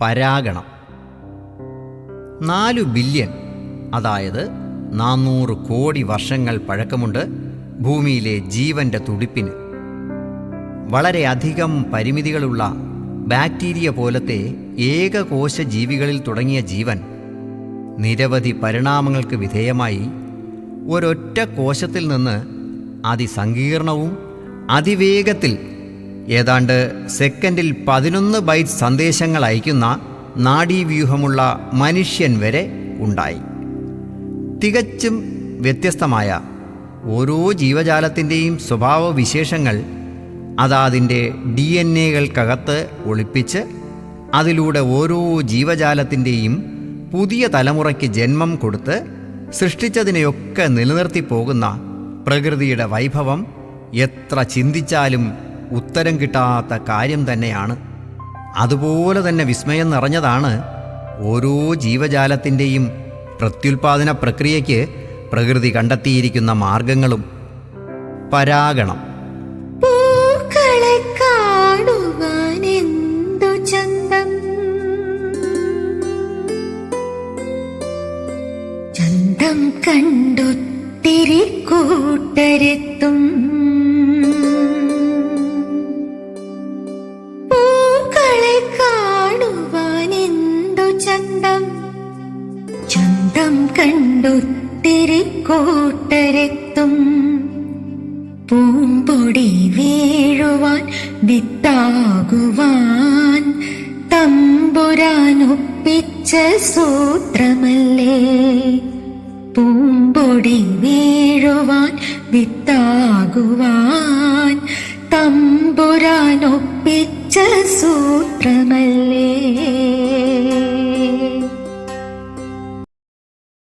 പരാഗണം. നാലു ബില്യൺ അതായത് നാനൂറ് കോടി വർഷങ്ങൾ പഴക്കമുണ്ട് ഭൂമിയിലെ ജീവന്റെ തുടിപ്പിന്. വളരെയധികം പരിമിതികളുള്ള ബാക്ടീരിയ പോലത്തെ ഏകകോശ ജീവികളിൽ തുടങ്ങിയ ജീവൻ നിരവധി പരിണാമങ്ങൾക്ക് വിധേയമായി ഒരൊറ്റ കോശത്തിൽ നിന്ന് അതിസങ്കീർണവും അതിവേഗത്തിൽ ഏതാണ്ട് സെക്കൻഡിൽ പതിനൊന്ന് ബൈറ്റ് സന്ദേശങ്ങൾ അയക്കുന്ന നാഡീവ്യൂഹമുള്ള മനുഷ്യൻ വരെ ഉണ്ടായി. തികച്ചും വ്യത്യസ്തമായ ഓരോ ജീവജാലത്തിന്റെയും സ്വഭാവവിശേഷങ്ങൾ അതാതിന്റെ ഡി എൻ എകൾക്കകത്ത് ഒളിപ്പിച്ച് അതിലൂടെ ഓരോ ജീവജാലത്തിന്റെയും പുതിയ തലമുറയ്ക്ക് ജന്മം കൊടുത്ത് സൃഷ്ടിച്ചതിനെയൊക്കെ നിലനിർത്തി പോകുന്ന പ്രകൃതിയുടെ വൈഭവം എത്ര ചിന്തിച്ചാലും ഉത്തരം കിട്ടാത്ത കാര്യം തന്നെയാണ്. അതുപോലെ തന്നെ വിസ്മയം നിറഞ്ഞതാണ് ഓരോ ജീവജാലത്തിന്റെയും പ്രത്യുൽപാദന പ്രക്രിയയ്ക്ക് പ്രകൃതി കണ്ടെത്തിയിരിക്കുന്ന മാർഗങ്ങളും. പരാഗണം. പൂക്കളെ കണ്ടൊത്തിരി ചന്തം കണ്ടൊത്തിരി കൂട്ടരെത്തും പൂമ്പൊടി വീഴുവാൻ വിത്താകുവാൻ തമ്പുരാനൊപ്പിച്ച സൂത്രമല്ലേ? പൂമ്പൊടി വീഴുവാൻ വിത്താകുവാൻ തമ്പുരാനൊപ്പിച്ച സൂത്രമല്ലേ?